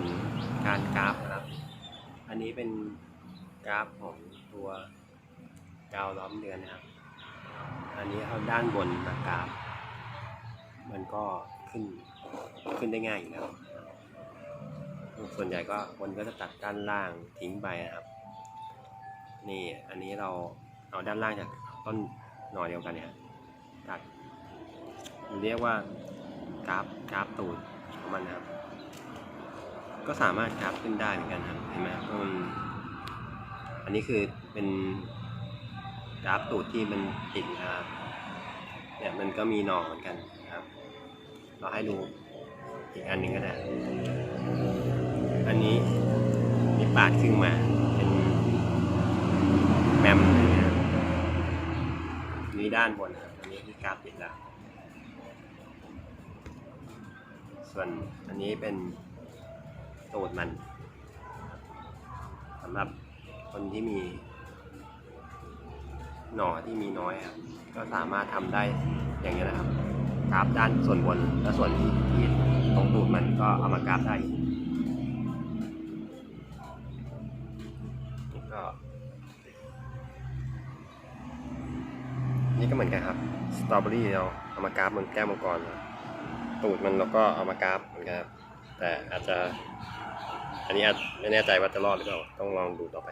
ลการกราฟนะครับ อันนี้เป็นกราฟของตัวกาวล้อมเดือนนะครับ อันนี้เอาด้านบนมากราฟ มันก็ขึ้นขึ้นได้ง่ายอยู่แล้วส่วนใหญ่ก็คนก็จะตัดด้านล่างทิ้งไปนะครับ นี่อันนี้เราเอาด้านล่างจากต้นหน่อเดียวกันเนี่ยตัดเรียกว่ากราฟกราฟตูดของมันนะครับ ก็สามารถกราฟขึ้นได้เหมือนกันครับเห็นไหมเพราะมันอันนี้คือเป็นกราฟตูดที่มันติดนะครับเนี่ยมันก็มีหน่อเหมือนกันนะครับ เราให้ดูอีกอันหนึ่งก็ได้ อันนี้มีปาดครึ่งมาเป็นแมมอะไรเงี้ยนี่ด้านบนครับอันนี้ที่กราฟติดแล้ว ส่วนอันนี้เป็น ตูดมันสำหรับคนที่มี หน่อที่มีน้อยครับ ก็สามารถทำได้อย่างนี้นะครับกราฟด้านส่วนบนและส่วนที่ที่ตรงตูดมันก็เอามากราฟได้ก็นี่ก็เหมือนกันครับสตรอเบอรี่เราเอามากราฟบนแก้วมังกรนตูดมันเราก็เอามากราฟเหมือนกันครับแต่อาจจะ อันนี้อาจไม่แน่ใจว่าจะรอดหรือเปล่า ต้องลองดูต่อไป